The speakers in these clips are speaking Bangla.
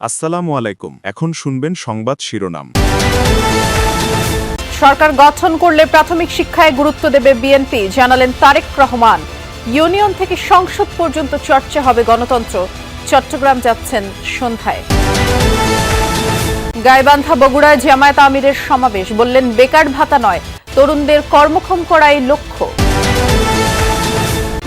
আসসালামু আলাইকুম। এখন শুনবেন সংবাদ শিরোনাম। সরকার গঠন করলে প্রাথমিক শিক্ষায় গুরুত্ব দেবে বিএনপি, জানালেন তারেক রহমান। ইউনিয়ন থেকে সংসদ পর্যন্ত চর্চা হবে গণতন্ত্র। চট্টগ্রাম যাচ্ছেন সন্ধ্যায়। গাইবান্ধা বগুড়ায় জামায়াত আমিরের সমাবেশ, বললেন বেকার ভাতা নয়, তরুণদের কর্মক্ষম করাই লক্ষ্য।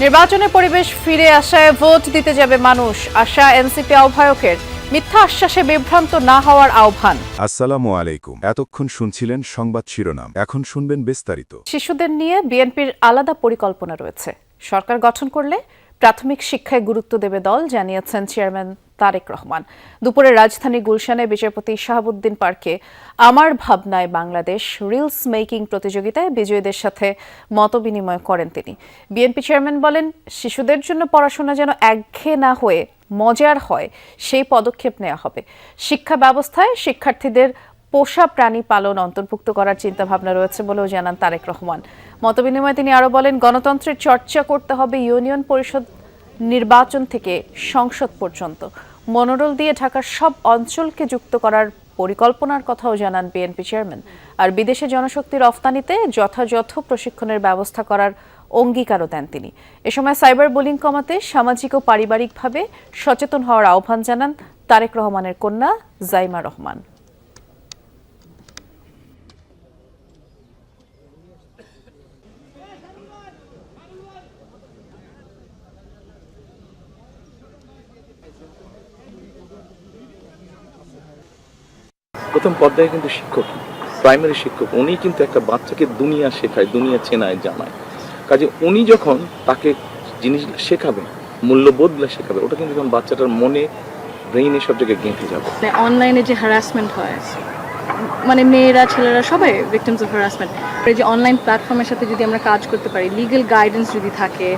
নির্বাচনে পরিবেশ ফিরে আসায় ভোট দিতে যাবে মানুষ, আশা এনসিপি আহ্বায়কের। মিথ্যা আশ্বাসে বিভ্রান্ত না হওয়ার আহ্বান। আসসালামু আলাইকুম। এতক্ষণ শুনছিলেন সংবাদ শিরোনাম। এখন শুনবেন বিস্তারিত। শিশুদের নিয়ে বিএনপির আলাদা পরিকল্পনা রয়েছে। সরকার গঠন করলে প্রাথমিক শিক্ষায় গুরুত্ব দেবে দল জানিয়েছেন চেয়ারম্যান তারেক রহমান। দুপুরে রাজধানী গুলশানে বিচারপতি শাহাবুদ্দিন পার্কে আমার ভাবনায় বাংলাদেশ রিলস মেকিং প্রতিযোগিতায় বিজয়ীদের সাথে মতবিনিময় করেন তিনি। বিএনপি চেয়ারম্যান বলেন শিশুদের জন্য পড়াশোনা যেন একঘেয়ে না হয়ে মজার হয়, সেই পদক্ষেপ নেওয়া হবে। শিক্ষা ব্যবস্থায় শিক্ষার্থীদের পোষা প্রাণী পালন অন্তর্ভুক্ত করার চিন্তাভাবনা রয়েছে বলেও জানান তারেক রহমান। মতবিনিময়ে তিনি আরও বলেন, গণতন্ত্রের চর্চা করতে হবে ইউনিয়ন পরিষদ নির্বাচন থেকে সংসদ পর্যন্ত। মনোরল দিয়ে ঢাকার সব অঞ্চলকে যুক্ত করার পরিকল্পনার কথাও জানান বিএনপি চেয়ারম্যান। আর বিদেশে জনশক্তি রফতানিতে যথাযথ প্রশিক্ষণের ব্যবস্থা করার অঙ্গীকারও দেন তিনি। এ সময় সাইবার বুলিং কমাতে সামাজিক ও পারিবারিকভাবে সচেতন হওয়ার আহ্বান জানান তারেক রহমানের কন্যা জাইমা রহমান। প্রথম পর্যায়ে কিন্তু শিক্ষক, প্রাইমারি শিক্ষক উনি কিন্তু একটা বাচ্চাকে দুনিয়া শেখায়, দুনিয়া চেনায়, জানায়। কাজে উনি যখন তাকে জিনিসগুলো শেখাবেন মূল্যবোধগুলো শেখাবে ওটা কিন্তু যখন বাচ্চাটার মনে ব্রেইনে সব জায়গায় গেঁথে যাবে। মানে অনলাইনে যে হ্যারাসমেন্ট হয় মানে মেয়েরা ছেলেরা সবাই ভিকটিমস অফ হ্যারাসমেন্ট এই যে অনলাইন প্ল্যাটফর্মের সাথে যদি আমরা কাজ করতে পারি লিগ্যাল গাইডেন্স যদি থাকে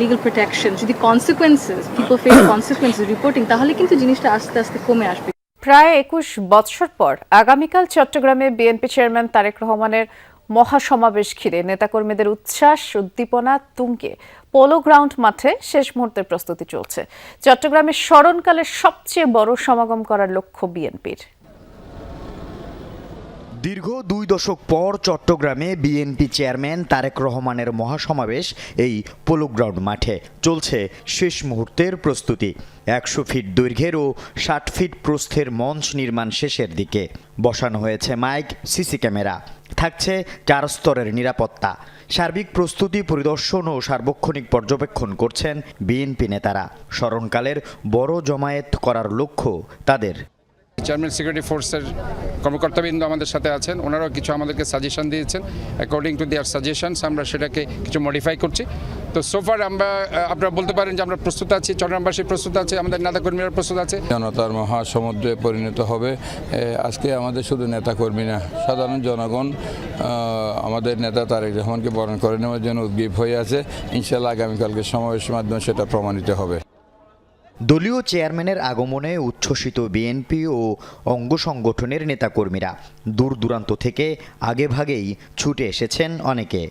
লিগ্যাল প্রোটেকশন যদি consequences people face consequences reporting তাহলে কিন্তু জিনিসটা আস্তে আস্তে কমে আসবে। প্রায় একুশ বৎসর পর আগামীকাল চট্টগ্রামে বিএনপি চেয়ারম্যান তারেক রহমানের মহাসমাবেশ ঘিরে নেতাকর্মীদের উচ্ছ্বাস, উদ্দীপনা তুঙ্গে। পোলো গ্রাউন্ড মাঠে শেষ মুহূর্তের প্রস্তুতি চলছে। চট্টগ্রামের স্মরণকালের সবচেয়ে বড় সমাগম করার লক্ষ্য বিএনপির। দীর্ঘ দুই দশক পর চট্টগ্রামে বিএনপি চেয়ারম্যান তারেক রহমানের মহাসমাবেশ এই পোলো গ্রাউন্ড মাঠে চলছে শেষ মুহূর্তের প্রস্তুতি। একশো ফিট দৈর্ঘ্যের ও ষাট ফিট প্রস্থের মঞ্চ নির্মাণ শেষের দিকে। বসানো হয়েছে মাইক, সিসি ক্যামেরা। থাকছে চার স্তরের নিরাপত্তা। সার্বিক প্রস্তুতি, পরিদর্শন ও সার্বক্ষণিক পর্যবেক্ষণ করছেন বিএনপি নেতারা। স্মরণকালের বড় জমায়েত করার লক্ষ্য তাদের। চেয়ারম্যান সিকিউরিটি ফোর্সের কর্মকর্তাবৃন্দ আমাদের সাথে আছেন। ওনারাও কিছু আমাদেরকে সাজেশন দিয়েছেন। অ্যাকর্ডিং টু দেয়ার সাজেশনস আমরা সেটাকে কিছু মডিফাই করছি। তো সোফার আমরা আপনারা বলতে পারেন যে আমরা প্রস্তুত আছি, চট্টগ্রামবাসী প্রস্তুত আছে, আমাদের নেতাকর্মীরা প্রস্তুত আছে। জনতার মহাসমুদ্রে পরিণত হবে। আজকে আমাদের শুধু নেতাকর্মী না, সাধারণ জনগণ আমাদের নেতা তারেক রহমানকে বরণ করে নেওয়ার জন্য উদ্গ্রীব হয়ে আছে। ইনশাল্লাহ আগামীকালকে সমাবেশের মাধ্যমে সেটা প্রমাণিত হবে। দলীয় চেয়ারম্যানের আগমনে উচ্ছ্বসিত বিএনপি ও অঙ্গ সংগঠনের নেতাকর্মীরা দূর দূরান্ত থেকে আগেভাগেই ছুটে এসেছেন অনেকে।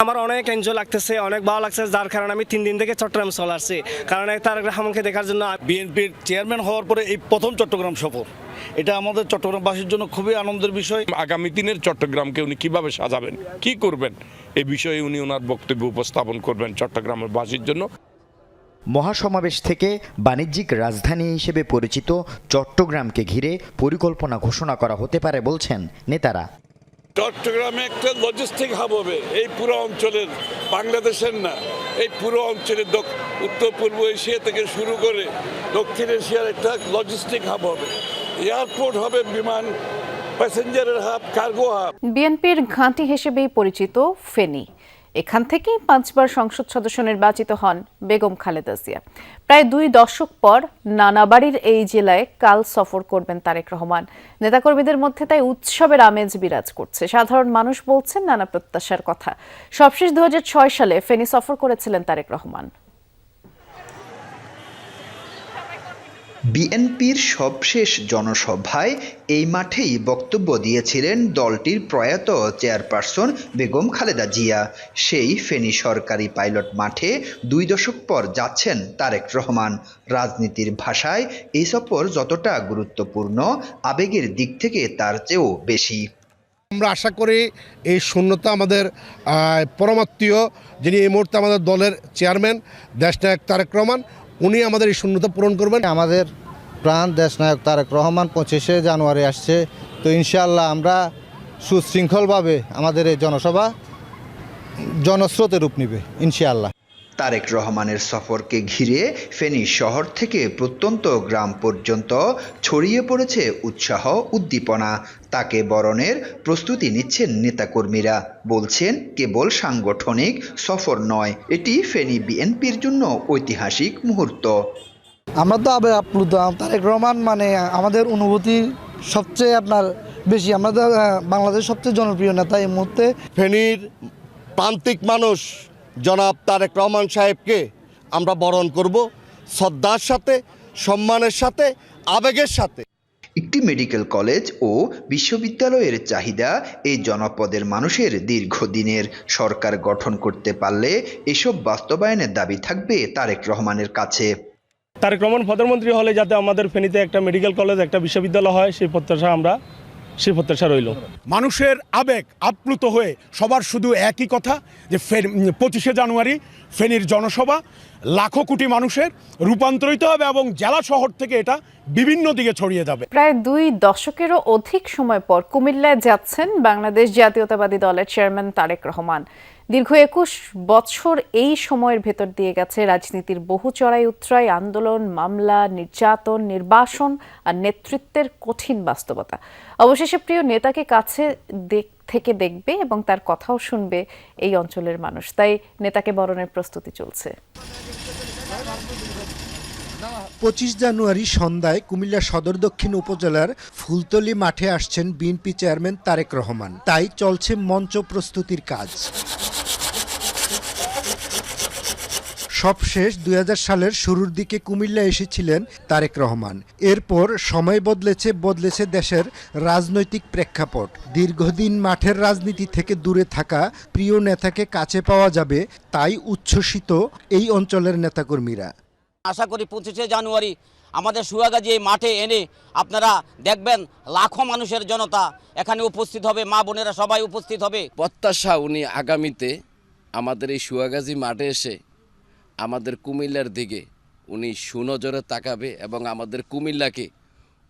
আমার অনেক এনজয় লাগতেছে অনেক ভালো লাগছে যার কারণে আমি তিন দিন থেকে চট্টগ্রাম চলে আসছি। কারণ তার তারেক দেখার জন্য বিএনপির চেয়ারম্যান হওয়ার পরে এই প্রথম চট্টগ্রাম সফর। এটা আমাদের চট্টগ্রামবাসীর জন্য খুবই আনন্দের বিষয়। আগামী দিনের চট্টগ্রামকে উনি কীভাবে সাজাবেন কি করবেন এ বিষয়ে উনি ওনার বক্তব্য উপস্থাপন করবেন চট্টগ্রামের বাসীর জন্য। মহাসমাবেশ থেকে বাণিজ্যিক রাজধানী হিসেবে পরিচিত চট্টগ্রামকে ঘিরে পরিকল্পনা ঘোষণা করা হতে পারে বলছেন নেতারা। চট্টগ্রামে একটা লজিস্টিক হাব হবে এই পুরো অঞ্চলের বাংলাদেশের না এই পুরো অঞ্চলের উত্তর পূর্ব এশিয়া থেকে শুরু করে দক্ষিণ এশিয়ার একটা লজিস্টিক হাব হবে। এয়ারপোর্ট হবে বিমান প্যাসেঞ্জারের হাব কার্গো হাব বিএনপির ঘাঁটি হিসেবেই পরিচিত ফেনী। এখান থেকেই পাঁচবার সংসদ সদস্য নির্বাচিত হন বেগম খালেদা জিয়া। প্রায় দুই দশক পর নানাবাড়ির এই জেলায় কাল সফর করবেন তারেক রহমান। নেতাকর্মীদের মধ্যে তাই উৎসবের আমেজ বিরাজ করছে। সাধারণ মানুষ বলছেন নানা প্রত্যাশার কথা। সবশেষ দু হাজার ছয় সালে ফেনী সফর করেছিলেন তারেক রহমান। বিএনপির সবশেষ জনসভায় এই মাঠেই বক্তব্য দিয়েছিলেন দলটির প্রয়াত চেয়ারপারসন বেগম খালেদা জিয়া। সেই ফেনী সরকারি পাইলট মাঠে দুই দশক পর যাচ্ছেন তারেক রহমান। রাজনীতির ভাষায় এই সফর যতটা গুরুত্বপূর্ণ, আবেগের দিক থেকে তার চেয়েও বেশি। আমরা আশা করি এই শূন্যতা আমাদের পরমাত্মীয় যিনি এই মুহূর্তে আমাদের দলের চেয়ারম্যান দেশনায়ক তারেক রহমান উনি আমাদের এই শূন্যতা পূরণ করবেন। আমাদের প্রাণ দেশনায়ক তারেক রহমান পঁচিশে জানুয়ারি আসছে। তো ইনশাআল্লাহ আমরা সুশৃঙ্খলভাবে আমাদের এই জনসভা জনস্রোতে রূপ নিবে, ইনশাআল্লাহ। তারেক রহমানের সফরকে ঘিরে ফেনী শহর থেকে প্রত্যন্ত গ্রাম পর্যন্ত ছড়িয়ে পড়েছে উৎসাহ উদ্দীপনা। তাকে বরণের প্রস্তুতি নিচ্ছেন নেতাকর্মীরা। বলছেন কেবল সাংগঠনিক সফর নয় এটি ফেনী বিএনপির জন্য ঐতিহাসিক মুহূর্ত। আমরা তো আবে আপ্লুত তারেক রহমান মানে আমাদের অনুভূতি সবচেয়ে আপনার বেশি। আমাদের বাংলাদেশ সবচেয়ে জনপ্রিয় নেতা এই মুহূর্তে। ফেনীর প্রান্তিক মানুষ জনাব তারেক রহমান সাহেবকে আমরা বরণ করব শ্রদ্ধার সাথে সম্মানের সাথে আবেগের সাথে। একটি মেডিকেল কলেজ ও বিশ্ববিদ্যালয়ের চাহিদা এই জনপদের মানুষের দীর্ঘদিনের সরকার গঠন করতে পারলে এসব বাস্তবায়নের দাবি থাকবে তারেক রহমানের কাছে। তারেক রহমান প্রধানমন্ত্রী হলে যাতে আমাদের ফেনীতে একটা মেডিকেল কলেজ একটা বিশ্ববিদ্যালয় হয় সেই প্রত্যাশা আমরা সেই প্রত্যাশা রইল মানুষের আবেগ আপ্লুত হয়ে সবার শুধু একই কথা যে ফের পঁচিশে জানুয়ারি ফেনীর জনসভা লাখো কোটি মানুষের রূপান্তরিত হবে এবং জেলা শহর থেকে এটা বিভিন্ন দিকে ছড়িয়ে যাবে। প্রায় দুই দশকেরও অধিক সময় পর কুমিল্লায় যাচ্ছেন বাংলাদেশ জাতীয়তাবাদী দলের চেয়ারম্যান তারেক রহমান। দীর্ঘ একুশ বছর এই সময়ের ভেতর দিয়ে গেছে রাজনীতির বহু চড়াই উত্তরাই আন্দোলন, মামলা, নির্যাতন, নির্বাসন আর নেতৃত্বের কঠিন বাস্তবতা। অবশেষে প্রিয় নেতাকে কাছে দেখ, থেকে দেখবে এবং তার কথাও শুনবে এই অঞ্চলের মানুষ। তাই নেতাকে বরণের প্রস্তুতি চলছে। পঁচিশ জানুয়ারি সন্ধ্যায় কুমিল্লা সদর দক্ষিণ উপজেলার ফুলতলি মাঠে আসছেন বিএনপি চেয়ারম্যান তারেক রহমান। তাই চলছে মঞ্চ প্রস্তুতির কাজ। সবশেষ দুই হাজার সালের শুরুর দিকে কুমিল্লা এসেছিলেন তারেক রহমান। এরপর সময় বদলেছে বদলেছে দেশের রাজনৈতিক প্রেক্ষাপট। দীর্ঘদিন মাঠের রাজনীতি থেকে দূরে থাকা প্রিয় নেতাকে কাছে পাওয়া যাবে তাই উচ্ছ্বসিত এই অঞ্চলের নেতাকর্মীরা। আশা করি পঁচিশে জানুয়ারি আমাদের সুয়াগাজী এই মাঠে এনে আপনারা দেখবেন লাখো মানুষের জনতা এখানে উপস্থিত হবে মা বোনেরা সবাই উপস্থিত হবে। প্রত্যাশা উনি আগামীতে আমাদের এই সুয়াগাজী মাঠে এসে আমাদের কুমিল্লার দিকে উনি সুনজরে তাকাবে এবং আমাদের কুমিল্লাকে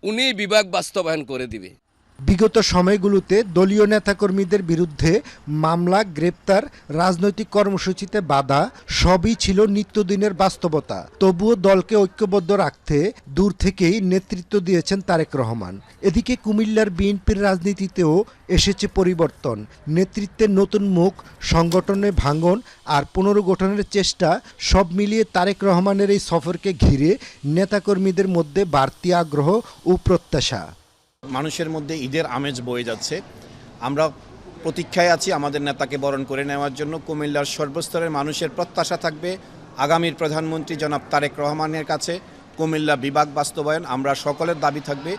উনি বিভাগ বাস্তবায়ন করে দিবে। বিগত সময়গুলোতে দলীয় নেতাকর্মীদের বিরুদ্ধে মামলা, গ্রেপ্তার, রাজনৈতিক কর্মসূচিতে বাধা, সবই ছিল নিত্যদিনের বাস্তবতা। তবুও দলকে ঐক্যবদ্ধ রাখতে দূর থেকেই নেতৃত্ব দিয়েছেন তারেক রহমান। এদিকে কুমিল্লার বিএনপির রাজনীতিতেও এসেছে পরিবর্তন। নেতৃত্বের নতুন মুখ সংগঠনে ভাঙন আর পুনর্গঠনের চেষ্টা সব মিলিয়ে তারেক রহমানের এই সফরকে ঘিরে নেতাকর্মীদের মধ্যে বাড়তি আগ্রহ ও প্রত্যাশা। মানুষের মধ্যে ঈদের আমেজ বয়ে যাচ্ছে। আমরা প্রতীক্ষায় আছি আমাদের নেতাকে বরণ করে নেওয়ার জন্য। কুমিল্লার সর্বস্তরের মানুষের প্রত্যাশা থাকবে আগামীর প্রধানমন্ত্রী জনাব তারেক রহমানের কাছে। কুমিল্লা বিভাগ বাস্তবায়ন, আমরা সকলের দাবি থাকবে।